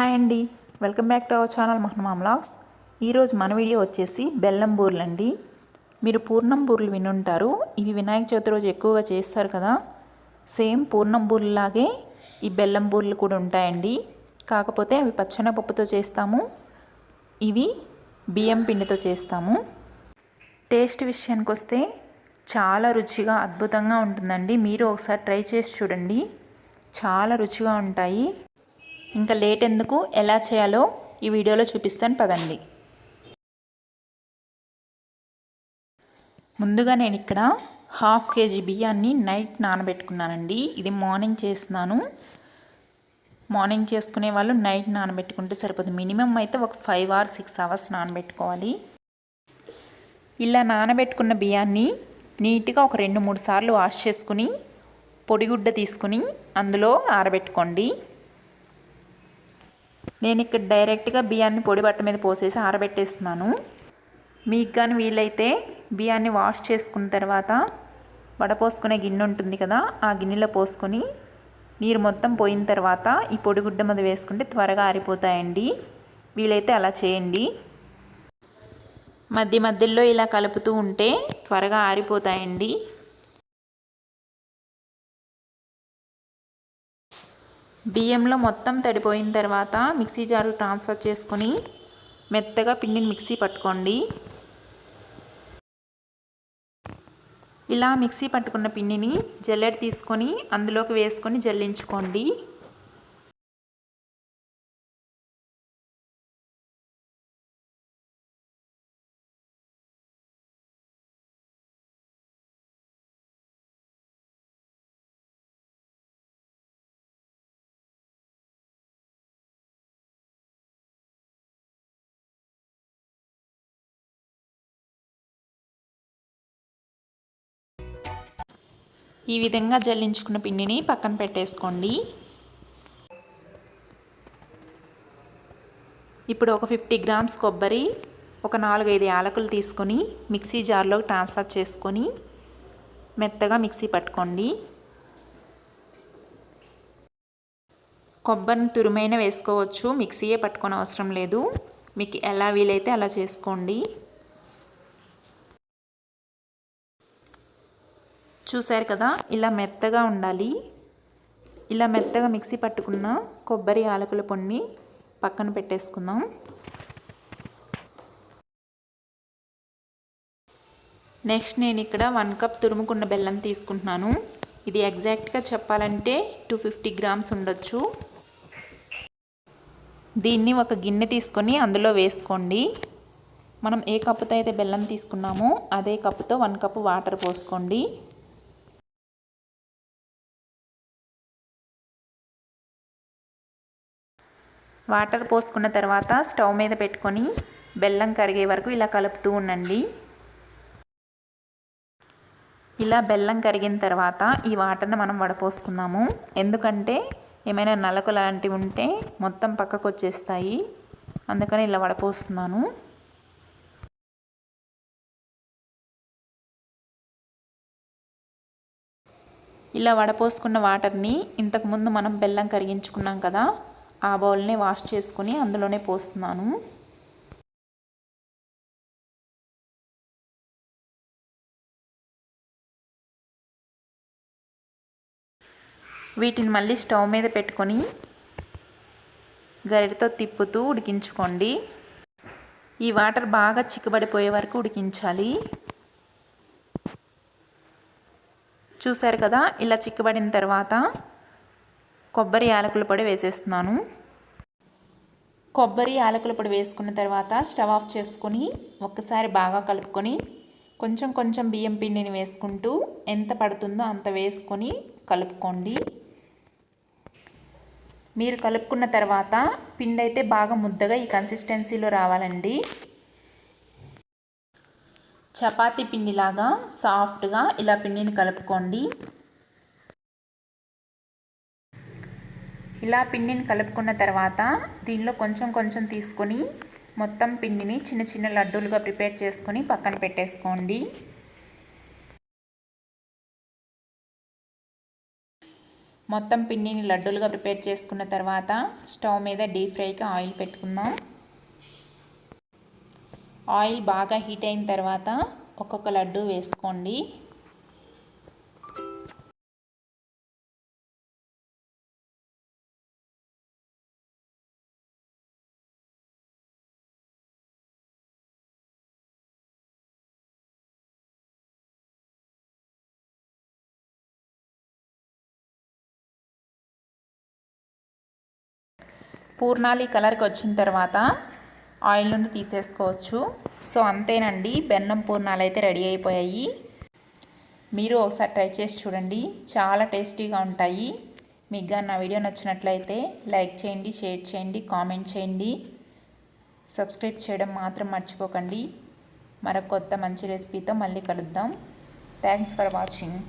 Hi అండి. Welcome back to our channel Mahanama vlogs. ఈరోజు మన వీడియో వచ్చేసి బెల్లం బూర్లు అండి మీరు పూర్ణం బూర్లు వినుంటారు. ఇవి వినాయక చవితి రోజు ఎక్కువగా చేస్తారు కదా. సేమ్ పూర్ణం బూర్లలాగే ఈ బెల్లం బూర్లు కూడా ఉంటాయండి. కాకపోతే అవి పచ్చనపప్పుతో చేస్తాము. ఇవి బియ్యం పిండితో చేస్తాము. టేస్ట్ విషయానికి వస్తే చాలా రుచిగా అద్భుతంగా ఉంటుందండి. మీరు ఒకసారి ట్రై చేసి చూడండి. చాలా రుచిగా ఉంటాయి. ఇంకా లేట్ ఎందుకు? ఎలా చేయాలో ఈ వీడియోలో చూపిస్తాను. పదండి. ముందుగా నేను ఇక్కడ హాఫ్ కేజీ బియ్యాన్ని నైట్ నానబెట్టుకున్నానండి. ఇది మార్నింగ్ చేస్తున్నాను. మార్నింగ్ చేసుకునే వాళ్ళు నైట్ నానబెట్టుకుంటే సరిపోతుంది మినిమం అయితే ఒక ఫైవ్ ఆర్ సిక్స్ అవర్స్ నానబెట్టుకోవాలి. ఇలా నానబెట్టుకున్న బియ్యాన్ని నీట్గా ఒక రెండు మూడు సార్లు వాష్ చేసుకుని పొడిగుడ్డ తీసుకుని అందులో ఆరబెట్టుకోండి. నేను ఇక్కడ డైరెక్ట్గా బియ్యాన్ని పొడి బట్ట మీద పోసేసి ఆరబెట్టేస్తున్నాను. మీకు కానీ వీలైతే బియ్యాన్ని వాష్ చేసుకున్న తర్వాత వడపోసుకునే గిన్నె ఉంటుంది కదా ఆ గిన్నెలో పోసుకొని నీరు మొత్తం పోయిన తర్వాత ఈ పొడిగుడ్డ మీద వేసుకుంటే త్వరగా ఆరిపోతాయండి. వీలైతే అలా చేయండి. మధ్య మధ్యలో ఇలా కలుపుతూ ఉంటే త్వరగా ఆరిపోతాయండి. బియ్యంలో మొత్తం తడిపోయిన తర్వాత మిక్సీ జారు ట్రాన్స్ఫర్ చేసుకొని మెత్తగా పిండిని మిక్సీ పట్టుకోండి. ఇలా మిక్సీ పట్టుకున్న పిండిని జల్లెడ తీసుకొని అందులోకి వేసుకొని జల్లించుకోండి. ఈ విధంగా జల్లించుకున్న పిండిని పక్కన పెట్టేసుకోండి. ఇప్పుడు ఒక ఫిఫ్టీ గ్రామ్స్ కొబ్బరి ఒక నాలుగైదు యాలకులు తీసుకొని మిక్సీ జార్లోకి ట్రాన్స్ఫర్ చేసుకొని మెత్తగా మిక్సీ పట్టుకోండి. కొబ్బరిని తురుమైన వేసుకోవచ్చు మిక్సీయే పట్టుకొని అవసరం లేదు. మీకు ఎలా వీలైతే అలా చేసుకోండి. చూశారు కదా ఇలా మెత్తగా ఉండాలి. ఇలా మెత్తగా మిక్సీ పట్టుకున్న కొబ్బరి యాలకుల పొడిని పక్కన పెట్టేసుకుందాం. నెక్స్ట్ నేను ఇక్కడ వన్ కప్ తురుముకున్న బెల్లం తీసుకుంటున్నాను. ఇది ఎగ్జాక్ట్గా చెప్పాలంటే టూ ఫిఫ్టీ గ్రామ్స్ ఉండొచ్చు. దీన్ని ఒక గిన్నె తీసుకొని అందులో వేసుకోండి. మనం ఏ కప్పుతో అయితే బెల్లం తీసుకున్నామో అదే కప్పుతో వన్ కప్పు వాటర్ పోసుకోండి. వాటర్ పోసుకున్న తర్వాత స్టవ్ మీద పెట్టుకొని బెల్లం కరిగే వరకు ఇలా కలుపుతూ ఉండండి. ఇలా బెల్లం కరిగిన తర్వాత ఈ వాటర్ని మనం వడపోసుకుందాము. ఎందుకంటే ఏమైనా నలకు లాంటివి ఉంటే మొత్తం పక్కకు వచ్చేస్తాయి. అందుకని ఇలా వడపోస్తున్నాను. ఇలా వడపోసుకున్న వాటర్ని ఇంతకుముందు మనం బెల్లం కరిగించుకున్నాం కదా ఆ బౌల్ని వాష్ చేసుకుని అందులోనే పోస్తున్నాను. వీటిని మళ్ళీ స్టవ్ మీద పెట్టుకొని గరిటతో తిప్పుతూ ఉడికించుకోండి. ఈ వాటర్ బాగా చిక్కబడిపోయే వరకు ఉడికించాలి. చూసారు కదా ఇలా చిక్కబడిన తర్వాత కొబ్బరి యాలకుల పొడి వేసేస్తున్నాను. కొబ్బరి యాలకుల పొడి వేసుకున్న తర్వాత స్టవ్ ఆఫ్ చేసుకొని ఒక్కసారి బాగా కలుపుకొని కొంచెం కొంచెం బియ్యం పిండిని వేసుకుంటూ ఎంత పడుతుందో అంత వేసుకొని కలుపుకోండి. మీరు కలుపుకున్న తర్వాత పిండి అయితే బాగా ముద్దగా ఈ కన్సిస్టెన్సీలో రావాలండి. చపాతీ పిండిలాగా సాఫ్ట్గా ఇలా పిండిని కలుపుకోండి. ఇలా పిండిని కలుపుకున్న తర్వాత దీనిలో కొంచెం కొంచెం తీసుకొని మొత్తం పిండిని చిన్న చిన్న లడ్డూలుగా ప్రిపేర్ చేసుకొని పక్కన పెట్టేసుకోండి. మొత్తం పిండిని లడ్డూలుగా ప్రిపేర్ చేసుకున్న తర్వాత స్టవ్ మీద డీప్ ఫ్రైకి ఆయిల్ పెట్టుకుందాం. ఆయిల్ బాగా హీట్ అయిన తర్వాత ఒక్కొక్క లడ్డు వేసుకోండి. పూర్ణాలి కలర్కి వచ్చిన తర్వాత ఆయిల్ నుండి తీసేసుకోవచ్చు. సో అంతేనండి. బెన్నం పూర్ణాలు అయితే రెడీ అయిపోయాయి. మీరు ఒకసారి ట్రై చేసి చూడండి. చాలా టేస్టీగా ఉంటాయి. మీకు నా వీడియో నచ్చినట్లయితే లైక్ చేయండి షేర్ చేయండి కామెంట్ చేయండి. సబ్స్క్రైబ్ చేయడం మాత్రం మర్చిపోకండి. మరొక కొత్త మంచి రెసిపీతో మళ్ళీ కలుద్దాం. Thanks for watching.